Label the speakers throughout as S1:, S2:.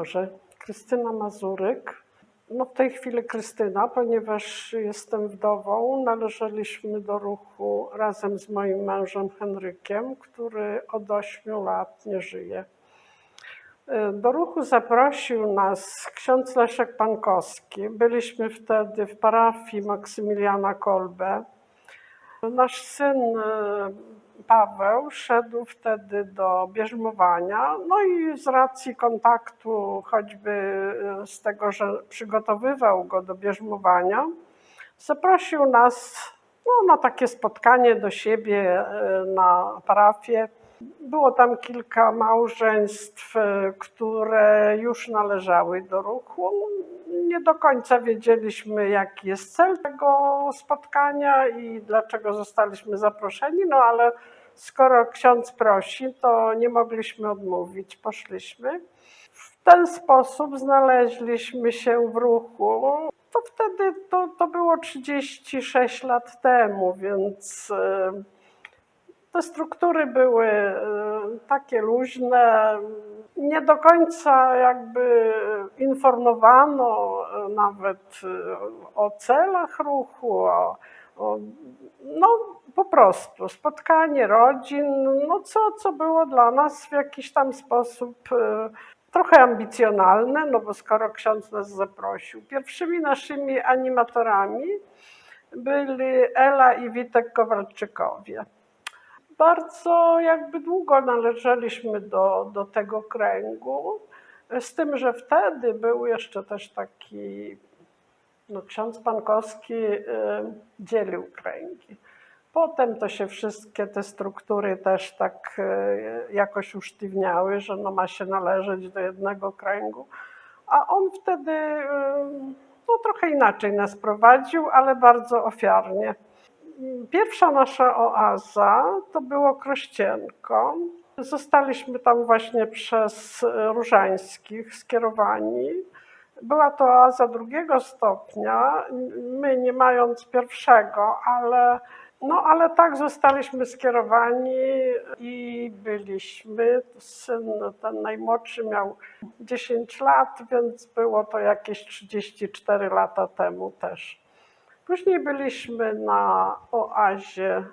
S1: Boże, Krystyna Mazuryk. No w tej chwili Krystyna, ponieważ jestem wdową, należeliśmy do ruchu razem z moim mężem Henrykiem, który od 8 lat nie żyje. Do ruchu zaprosił nas ksiądz Leszek Pankowski. Byliśmy wtedy w parafii Maksymiliana Kolbe. Nasz syn Paweł szedł wtedy do bierzmowania, no i z racji kontaktu, choćby e, z tego, że przygotowywał go do bierzmowania, zaprosił nas no, na takie spotkanie do siebie e, na parafię. Było tam kilka małżeństw, e, które już należały do ruchu. Nie do końca wiedzieliśmy, jaki jest cel tego spotkania i dlaczego zostaliśmy zaproszeni, no ale skoro ksiądz prosi, to nie mogliśmy odmówić, poszliśmy. W ten sposób znaleźliśmy się w ruchu. To wtedy to, to było 36 lat temu, więc. e, te struktury były e, takie luźne, nie do końca jakby informowano e, nawet e, o celach ruchu, o, o, no po prostu spotkanie rodzin, no co, co było dla nas w jakiś tam sposób trochę ambicjonalne, no bo skoro ksiądz nas zaprosił. Pierwszymi naszymi animatorami byli Ela i Witek Kowalczykowie bardzo jakby długo należeliśmy do, do tego kręgu, z tym, że wtedy był jeszcze też taki, no ksiądz Pankowski y, dzielił kręgi. Potem to się wszystkie te struktury też tak y, jakoś usztywniały, że no ma się należeć do jednego kręgu. A on wtedy y, no, trochę inaczej nas prowadził, ale bardzo ofiarnie. Pierwsza nasza oaza to było Krościenko. Zostaliśmy tam właśnie przez Różańskich skierowani. Była to oaza drugiego stopnia, my nie mając pierwszego, ale, no, ale tak zostaliśmy skierowani i byliśmy. Syn ten najmłodszy miał 10 lat, więc było to jakieś 34 lata temu też. Później byliśmy na oazie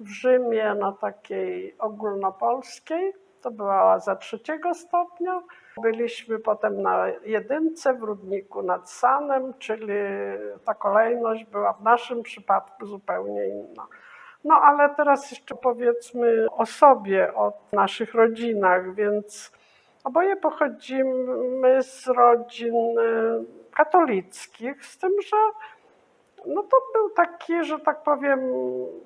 S1: w Rzymie, na takiej ogólnopolskiej. To była oaza trzeciego stopnia. Byliśmy potem na jedynce w Rudniku nad Sanem, czyli ta kolejność była w naszym przypadku zupełnie inna. No ale teraz jeszcze powiedzmy o sobie, o naszych rodzinach, więc oboje pochodzimy z rodzin y, katolickich, z tym, że no to był taki, że tak powiem,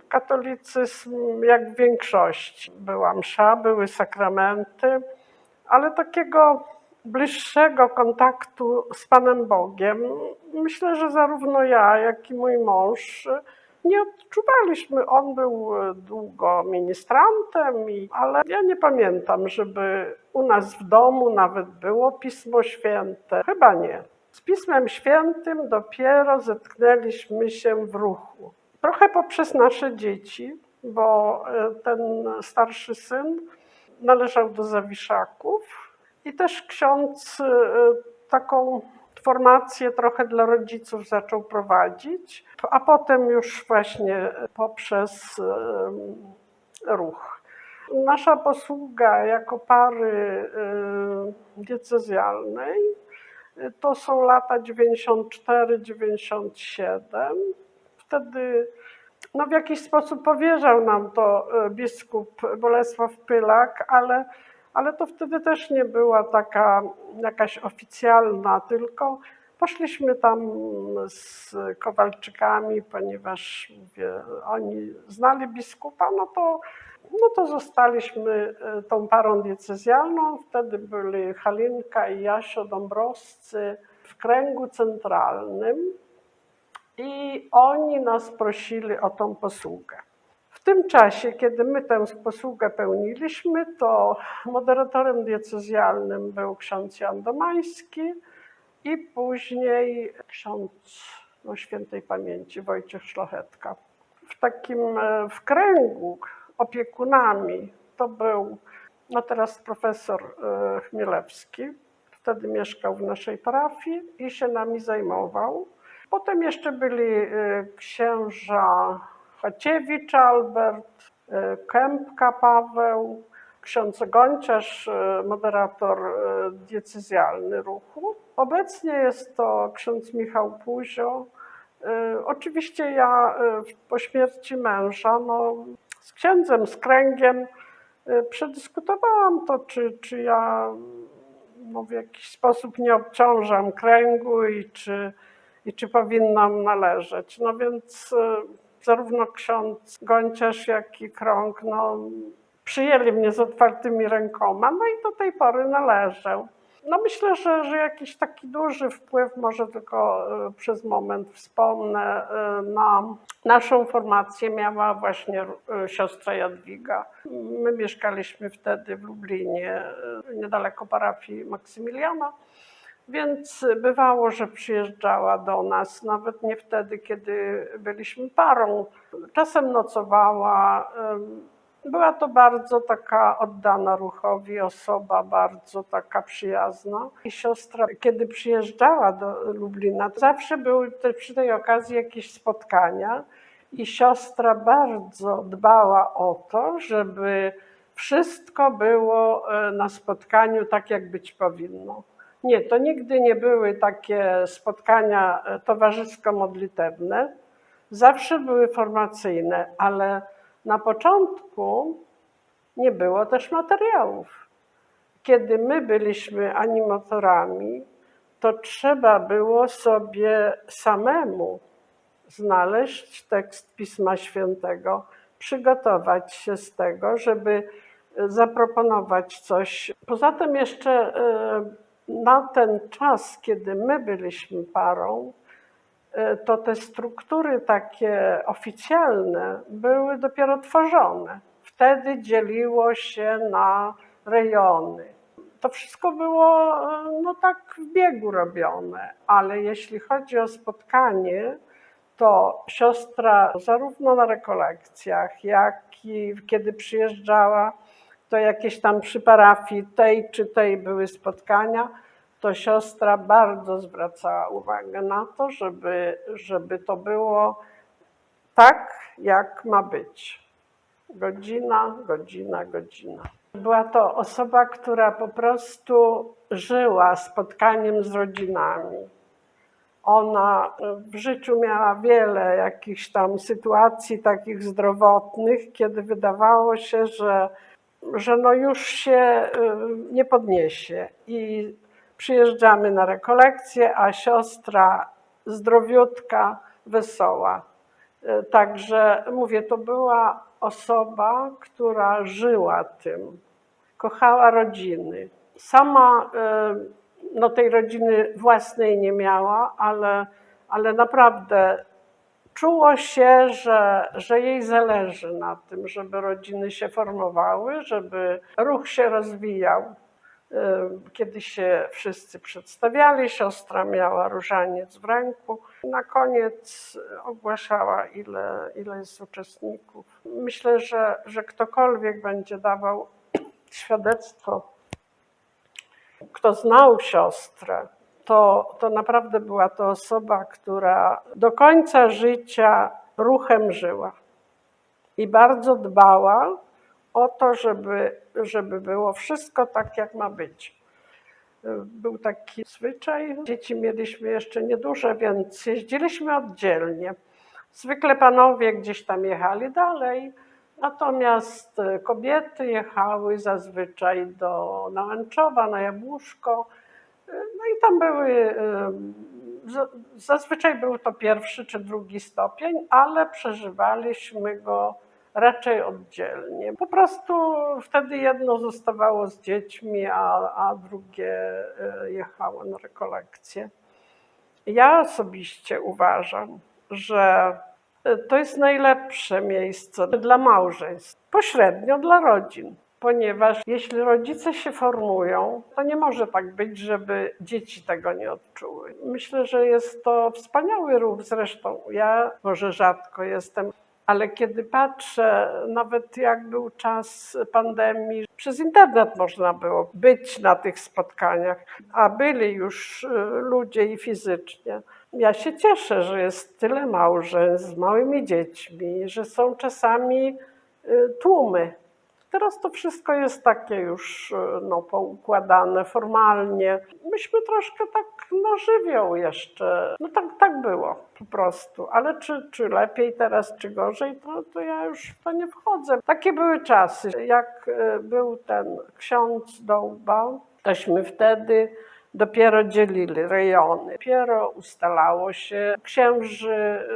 S1: katolicyzm jak w większości. Była msza, były sakramenty, ale takiego bliższego kontaktu z Panem Bogiem, myślę, że zarówno ja, jak i mój mąż nie odczuwaliśmy. On był długo ministrantem, ale ja nie pamiętam, żeby u nas w domu nawet było Pismo Święte. Chyba nie. Z Pismem Świętym dopiero zetknęliśmy się w ruchu. Trochę poprzez nasze dzieci, bo e, ten starszy syn należał do Zawiszaków i też ksiądz e, taką formację trochę dla rodziców zaczął prowadzić, a potem już właśnie poprzez e, ruch. Nasza posługa jako pary diecezjalnej to są lata 94-97. Wtedy no w jakiś sposób powierzał nam to e, biskup Bolesław Pylak, ale, ale to wtedy też nie była taka jakaś oficjalna, tylko poszliśmy tam z Kowalczykami, ponieważ mówię, oni znali biskupa, no to, no to zostaliśmy e, tą parą diecezjalną. Wtedy byli Halinka i Jasio Dąbrowscy w kręgu centralnym i oni nas prosili o tą posługę. W tym czasie, kiedy my tę posługę pełniliśmy, to moderatorem diecezjalnym był ksiądz Jan Domański i później ksiądz no, świętej pamięci Wojciech Szlochetka. W takim e, w kręgu opiekunami to był no teraz profesor e, Chmielewski, wtedy mieszkał w naszej parafii i się nami zajmował. Potem jeszcze byli y, księża Chaciewicz Albert, y, Kępka Paweł, ksiądz Gonciarz, moderator diecezjalny ruchu. Obecnie jest to ksiądz Michał Puzio. Oczywiście ja po śmierci męża no, z księdzem, z kręgiem y, przedyskutowałam to, czy, czy ja no, w jakiś sposób nie obciążam kręgu i czy, i czy powinnam należeć. No więc y, zarówno ksiądz Gonciarz, jak i krąg no, przyjęli mnie z otwartymi rękoma, no i do tej pory należę. No myślę, że, że jakiś taki duży wpływ, może tylko y, przez moment wspomnę, y, na naszą formację miała właśnie y, siostra Jadwiga. My mieszkaliśmy wtedy w Lublinie, niedaleko parafii Maksymiliana. Więc bywało, że przyjeżdżała do nas, nawet nie wtedy, kiedy byliśmy parą. Czasem nocowała. Była to bardzo taka oddana ruchowi osoba, bardzo taka przyjazna. I siostra, kiedy przyjeżdżała do Lublina, zawsze były te, przy tej okazji jakieś spotkania. I siostra bardzo dbała o to, żeby wszystko było e, na spotkaniu tak, jak być powinno. Nie, to nigdy nie były takie spotkania e, towarzysko-modlitewne. Zawsze były formacyjne, ale na początku nie było też materiałów. Kiedy my byliśmy animatorami, to trzeba było sobie samemu znaleźć tekst Pisma Świętego, przygotować się z tego, żeby zaproponować coś. Poza tym jeszcze e, na ten czas, kiedy my byliśmy parą, e, to te struktury takie oficjalne były dopiero tworzone. Wtedy dzieliło się na rejony. To wszystko było e, no tak w biegu robione, ale jeśli chodzi o spotkanie, to siostra zarówno na rekolekcjach, jak i kiedy przyjeżdżała, to jakieś tam przy parafii tej czy tej były spotkania, to siostra bardzo zwracała uwagę na to, żeby, żeby to było tak, jak ma być. Godzina, godzina, godzina. Była to osoba, która po prostu żyła spotkaniem z rodzinami. Ona w życiu miała wiele jakichś tam sytuacji takich zdrowotnych, kiedy wydawało się, że, że no już się y, nie podniesie. I przyjeżdżamy na rekolekcję, a siostra zdrowiutka, wesoła. Y, Także mówię, to była osoba, która żyła tym, kochała rodziny. Sama y, no, tej rodziny własnej nie miała, ale, ale naprawdę czuło się, że, że jej zależy na tym, żeby rodziny się formowały, żeby ruch się rozwijał. Y, Kiedy się wszyscy przedstawiali, siostra miała różaniec w ręku. Na koniec ogłaszała, ile, ile jest uczestników. Myślę, że, że ktokolwiek będzie dawał świadectwo, kto znał siostrę, to, to naprawdę była to osoba, która do końca życia ruchem żyła i bardzo dbała o to, żeby, żeby było wszystko tak, jak ma być. Był taki zwyczaj, dzieci mieliśmy jeszcze nieduże, więc jeździliśmy oddzielnie. Zwykle panowie gdzieś tam jechali dalej, natomiast kobiety jechały zazwyczaj do Nałęczowa, na Jabłuszko. No i tam były, za- zazwyczaj był to pierwszy czy drugi stopień, ale przeżywaliśmy go raczej oddzielnie. Po prostu wtedy jedno zostawało z dziećmi, a, a drugie e, jechało na rekolekcje. Ja osobiście uważam, że to jest najlepsze miejsce dla małżeństw, pośrednio dla rodzin. Ponieważ jeśli rodzice się formują, to nie może tak być, żeby dzieci tego nie odczuły. Myślę, że jest to wspaniały ruch. Zresztą ja może rzadko jestem Ale kiedy patrzę, nawet jak był czas pandemii, przez internet można było być na tych spotkaniach, a byli już y, ludzie i fizycznie. Ja się cieszę, że jest tyle małżeństw z małymi dziećmi, że są czasami y, tłumy. Teraz to wszystko jest takie już y, no, poukładane formalnie. Myśmy troszkę tak no, żywioł jeszcze. No tak, tak było po prostu. Ale czy, czy lepiej teraz, czy gorzej, to, to ja już w to nie wchodzę. Takie były czasy. Jak y, był ten ksiądz Dołba, tośmy wtedy dopiero dzielili rejony. Dopiero ustalało się księży,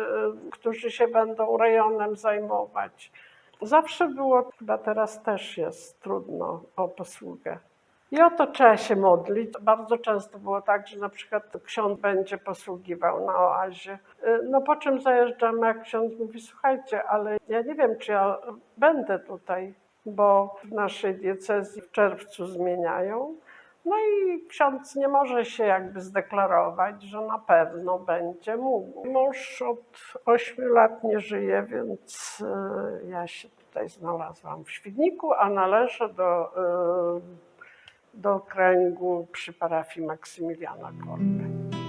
S1: y, którzy się będą rejonem zajmować. Zawsze było, chyba teraz też jest trudno o posługę. I o to trzeba się modlić. Bardzo często było tak, że na przykład ksiądz będzie posługiwał na oazie. No po czym zajeżdżamy, jak ksiądz mówi, słuchajcie, ale ja nie wiem, czy ja będę tutaj, bo w naszej diecezji w czerwcu zmieniają. No i ksiądz nie może się jakby zdeklarować, że na pewno będzie mógł. Mąż od 8 lat nie żyje, więc y, ja się tutaj znalazłam w Świdniku, a należę do, y, do kręgu przy parafii Maksymiliana Kolbe.